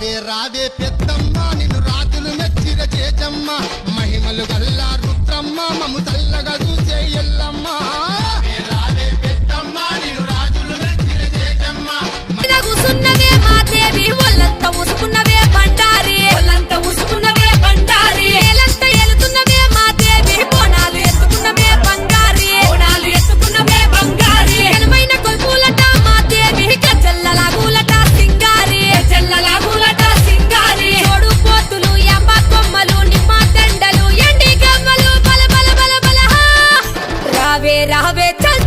రావే పెద్దమ్మ నిన్ను రాజులు మెచ్చిర చేజమ్మ మహిమలు గల్లా రుద్రమ్మ మము తల్లగా చూసే రావే రావే చల్